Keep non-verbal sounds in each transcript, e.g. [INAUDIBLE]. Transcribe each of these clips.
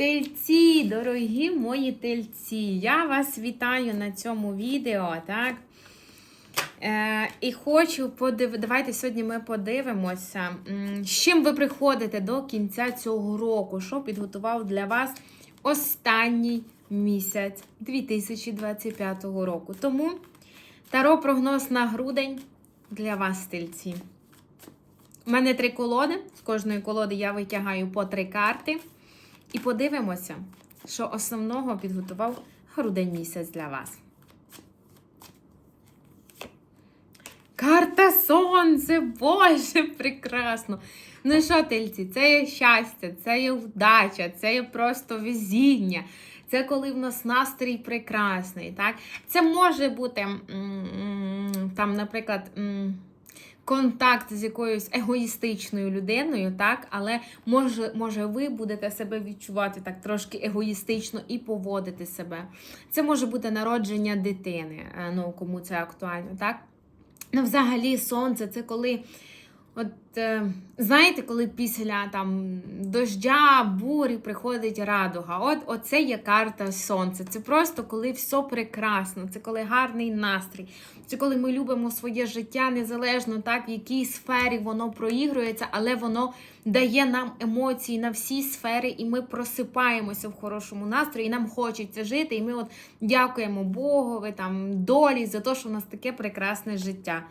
Тельці, дорогі мої тельці, я вас вітаю на цьому відео, так? Е, і хочу подив... Давайте сьогодні ми подивимося, з чим ви приходите до кінця цього року, що підготував для вас останній місяць 2025 року. Тому таро прогноз на грудень для вас, тельці. У мене три колоди. З кожної колоди я витягаю по три карти. І подивимося, що основного підготував грудень місяць для вас. Карта Сонце! Боже, прекрасно! Ну що, тельці, це є щастя, це є вдача, це є просто везіння. Це коли в нас настрій прекрасний. Так? Це може бути, там, наприклад, контакт з якоюсь егоїстичною людиною, так, але може, може ви будете себе відчувати так трошки егоїстично і поводити себе. Це може бути народження дитини, е, ну кому це актуально, так? Ну, взагалі, сонце це коли. От е, знаєте, коли після там дождя, бурі приходить радуга. От оце є карта сонця. Це просто коли все прекрасно, це коли гарний настрій. Це коли ми любимо своє життя незалежно так, в якій сфері воно проігрується, але воно дає нам емоції на всі сфери, і ми просипаємося в хорошому настрої. і Нам хочеться жити. І ми от дякуємо Богові, там долі за те, що в нас таке прекрасне життя.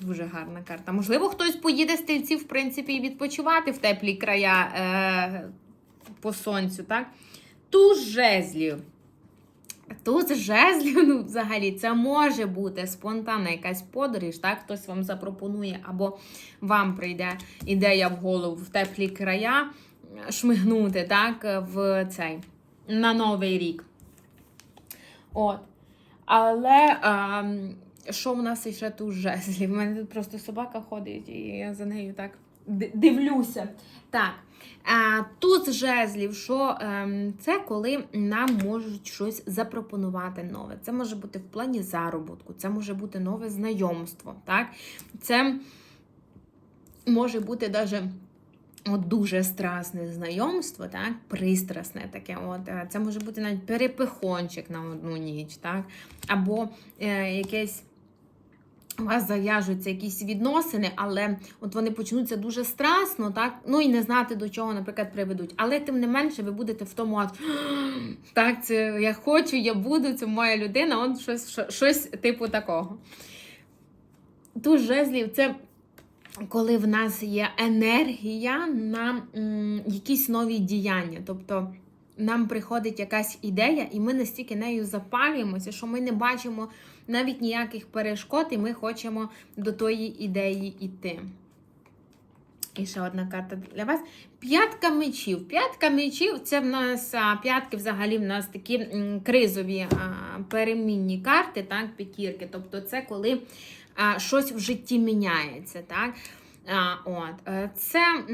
Дуже гарна карта. Можливо, хтось поїде з в принципі, і відпочивати в теплі края е, по сонцю, так? Туз жезлів. Туз жезлів, [LAUGHS] ну, взагалі, це може бути спонтанна якась подорож, так? Хтось вам запропонує, або вам прийде ідея в голову в теплі края шмигнути, так, в цей, на Новий рік. От. Але. А, що в нас ще тут жезлів? У мене тут просто собака ходить, і я за нею так дивлюся. Так, а, тут жезлів, що ем, це коли нам можуть щось запропонувати нове. Це може бути в плані заробітку, це може бути нове знайомство. так? Це може бути навіть. От дуже страсне знайомство, так, пристрасне таке. От, е, Це може бути навіть перепихончик на одну ніч, так, або е, якесь у вас зав'яжуться якісь відносини, але от вони почнуться дуже страсно, так? Ну і не знати, до чого, наприклад, приведуть. Але тим не менше, ви будете в тому, от, так, це я хочу, я буду, це моя людина, от щось, щось типу такого. Тут жезлів це. Коли в нас є енергія на м, якісь нові діяння. Тобто нам приходить якась ідея, і ми настільки нею запалюємося, що ми не бачимо навіть ніяких перешкод, і ми хочемо до тої ідеї йти. І ще одна карта для вас. П'ятка мечів. П'ятка мечів це в нас п'ятки взагалі в нас такі кризові перемінні карти, так, п'ятірки. Тобто це коли щось в житті міняється. так. От. е, Це,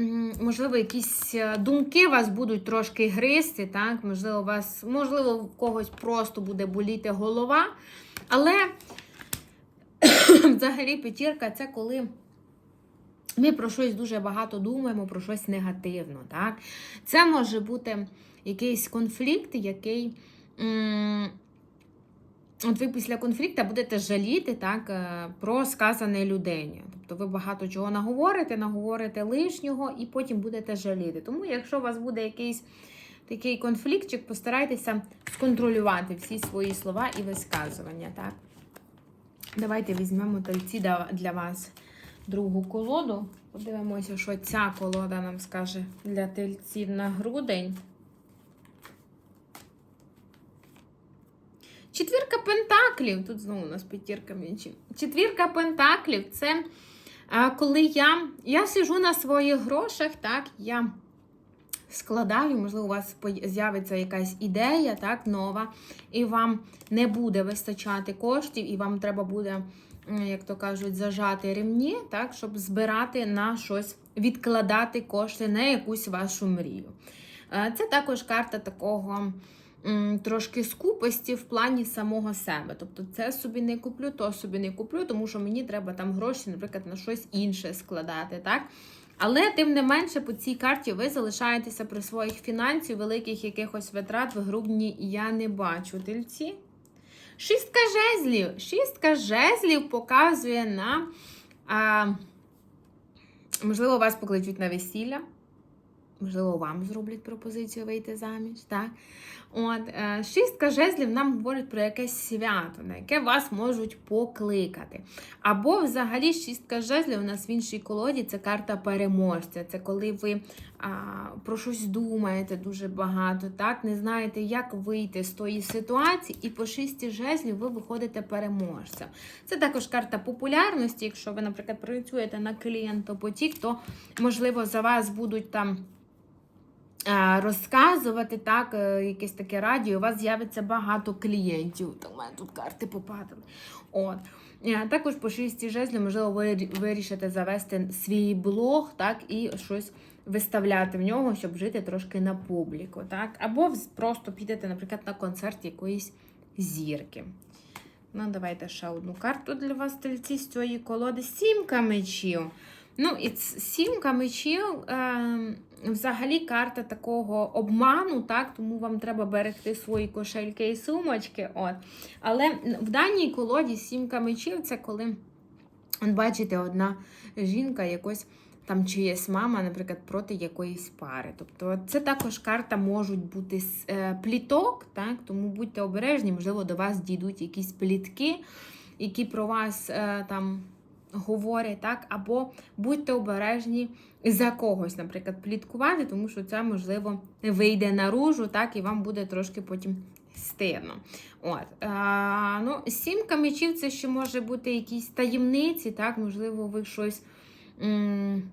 можливо, якісь е, думки вас будуть трошки гризти, так? Можливо, вас, можливо, в когось просто буде боліти голова. Але [COUGHS] взагалі п'ятірка це коли. Ми про щось дуже багато думаємо, про щось негативно. Так? Це може бути якийсь конфлікт, який. От ви після конфлікту будете жаліти так, е, про сказане людині. Тобто ви багато чого наговорите, наговорите лишнього і потім будете жаліти. Тому, якщо у вас буде якийсь такий конфліктчик, постарайтеся сконтролювати всі свої слова і висказування. Так? Давайте візьмемо тальці для вас другу колоду. Подивимося, що ця колода нам скаже для тельців на грудень. Четвірка пентаклів, тут знову у нас п'ятірка м'ячів. Четвірка пентаклів це а, коли я я сижу на своїх грошах, так, я складаю, можливо, у вас з'явиться якась ідея так, нова, і вам не буде вистачати коштів, і вам треба буде, як то кажуть, зажати ремні, так, щоб збирати на щось, відкладати кошти на якусь вашу мрію. Це також карта такого трошки скупості в плані самого себе. Тобто, це собі не куплю, то собі не куплю, тому що мені треба там гроші, наприклад, на щось інше складати. так? Але тим не менше, по цій карті ви залишаєтеся при своїх фінансів, великих якихось витрат в грудні я не бачу. Тельці. Шістка жезлів. Шістка жезлів показує на. А, можливо, вас покличуть на весілля. Можливо, вам зроблять пропозицію вийти заміж. так? От, е, шістка жезлів нам говорить про якесь свято, на яке вас можуть покликати. Або взагалі шістка жезлів у нас в іншій колоді це карта переможця. Це коли ви а, про щось думаєте дуже багато, так? не знаєте, як вийти з тої ситуації, і по шісті жезлів ви виходите переможцем. Це також карта популярності. Якщо ви, наприклад, працюєте на клієнтопотік, то можливо за вас будуть там. Е, Розказувати так, е, якесь таке радіо, у вас з'явиться багато клієнтів. Так, у мене тут карти попадали. От. Е, Також по шісті жезлів, можливо, ви вирішите завести свій блог, так, і щось виставляти в нього, щоб жити трошки на публіку. Так? Або просто підете, наприклад, на концерт якоїсь зірки. Ну, давайте ще одну карту для вас, тельці, з цієї колоди. Сімка мечів. Ну, і сімка мечів е, взагалі карта такого обману, так? тому вам треба берегти свої кошельки і сумочки. От. Але в даній колоді сімка мечів це коли, бачите, одна жінка якось. Там чиєсь мама, наприклад, проти якоїсь пари. Тобто це також карта можуть бути е, пліток, так? тому будьте обережні, можливо, до вас дійдуть якісь плітки, які про вас е, там говорять, так? або будьте обережні за когось, наприклад, пліткувати, тому що це, можливо, вийде наружу, так, і вам буде трошки потім стидно. От. А, ну, сімка мечів це ще може бути якісь таємниці, так, можливо, ви щось. м,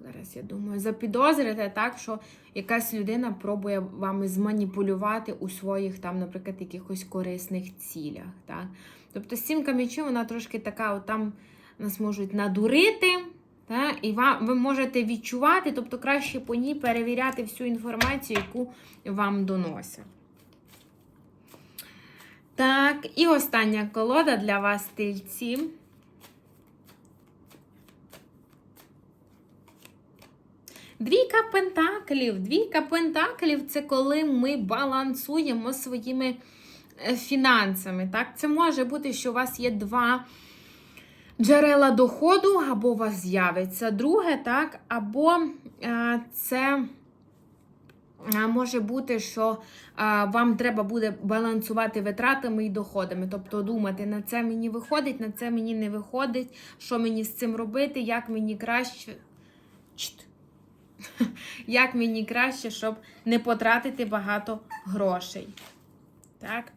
Зараз я думаю, запідозрите так, що якась людина пробує вами зманіпулювати у своїх там, наприклад, якихось корисних цілях. Так? Тобто сімка мечів, вона трошки така, от там нас можуть надурити, та? і вам, ви можете відчувати, тобто краще по ній перевіряти всю інформацію, яку вам доносять. Так, і остання колода для вас, тельці. Двійка пентаклів. Двійка пентаклів це коли ми балансуємо своїми е, фінансами. Так? Це може бути, що у вас є два джерела доходу, або у вас з'явиться друге, так? або е, це. е, Може бути, що а, вам треба буде балансувати витратами і доходами. Тобто думати, на це мені виходить, на це мені не виходить, що мені з цим робити, як мені краще. Чт. [LAUGHS] Як мені краще, щоб не потратити багато грошей. Так.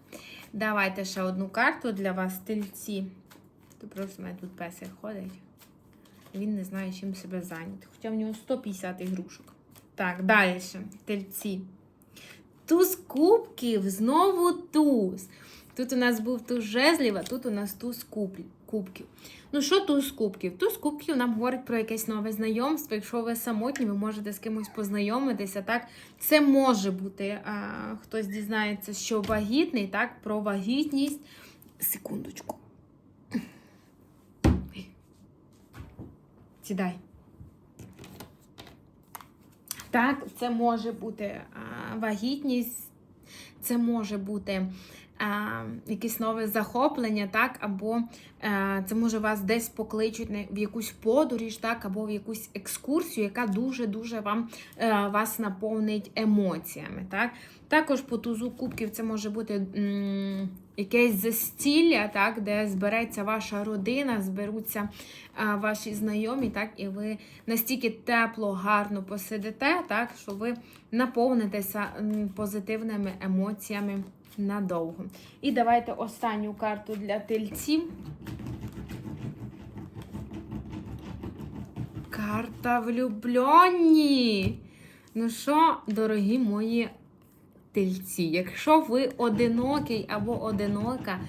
Давайте ще одну карту для вас, тельці. То просто в мене тут песик ходить. Він не знає, чим себе зайняти. Хоча в нього 150 ігрушок. Так, далі. Тельці. Туз кубків, знову туз. Тут у нас був туз жезлів, а тут у нас туз куб- кубків. Ну, що туз кубків? Туз кубків нам говорить про якесь нове знайомство. Якщо ви самотні, ви можете з кимось познайомитися. Так, це може бути. А, хтось дізнається, що вагітний, так, про вагітність. Секундочку. Сідай. Так, це може бути а, вагітність, це може бути якесь нове захоплення, так, або а, це може вас десь покличуть в якусь подорож, так, або в якусь екскурсію, яка дуже-дуже вам, а, вас наповнить емоціями. Так. Також по тузу кубків це може бути якесь застілля, так, де збереться ваша родина, зберуться а, ваші знайомі, так, і ви настільки тепло, гарно посидите, так, що ви наповнитеся позитивними емоціями надовго. І давайте останню карту для тельців. Карта влюблені. Ну що, дорогі мої тельці, якщо ви одинокий або одинока,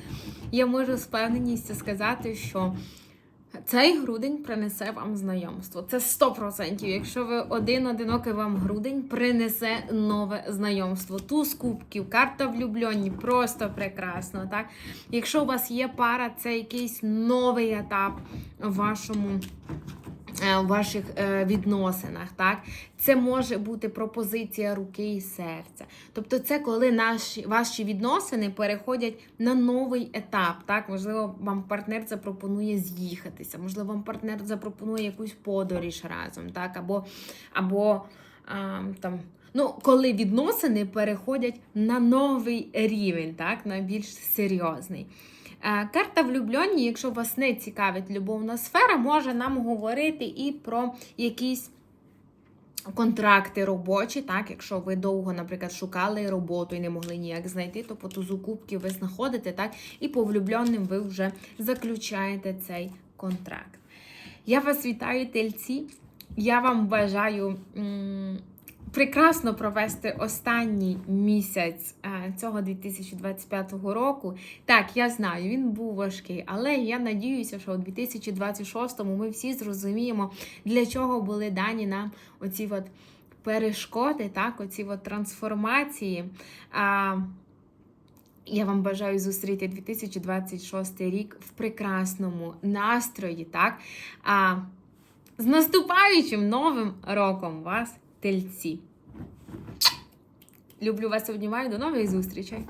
я можу з певненістю сказати, що цей грудень принесе вам знайомство. Це 100%. Якщо ви один одинокий, вам грудень принесе нове знайомство. Туз кубків, карта влюблені, просто прекрасно. Так? Якщо у вас є пара, це якийсь новий етап в вашому в ваших е, відносинах, так? Це може бути пропозиція руки і серця. Тобто, це коли наші ваші відносини переходять на новий етап. Так? Можливо, вам партнер запропонує з'їхатися, можливо, вам партнер запропонує якусь подорож разом, так? або, або а, там. Ну, коли відносини переходять на новий рівень, так, на більш серйозний. Е, Карта влюблені, якщо вас не цікавить любовна сфера, може нам говорити і про якісь контракти робочі, так, якщо ви довго, наприклад, шукали роботу і не могли ніяк знайти, то по тузу кубків ви знаходите, так, і по влюбленим ви вже заключаєте цей контракт. Я вас вітаю, тельці. Я вам бажаю прекрасно провести останній місяць е, цього 2025 року. Так, я знаю, він був важкий, але я надіюся, що у 2026-му ми всі зрозуміємо, для чого були дані нам оці от перешкоди, так, оці от трансформації. Я вам бажаю зустріти 2026 рік в прекрасному настрої, так? А, з наступаючим новим роком вас, тельці! Люблю вас, обнімаю, до нових зустрічей!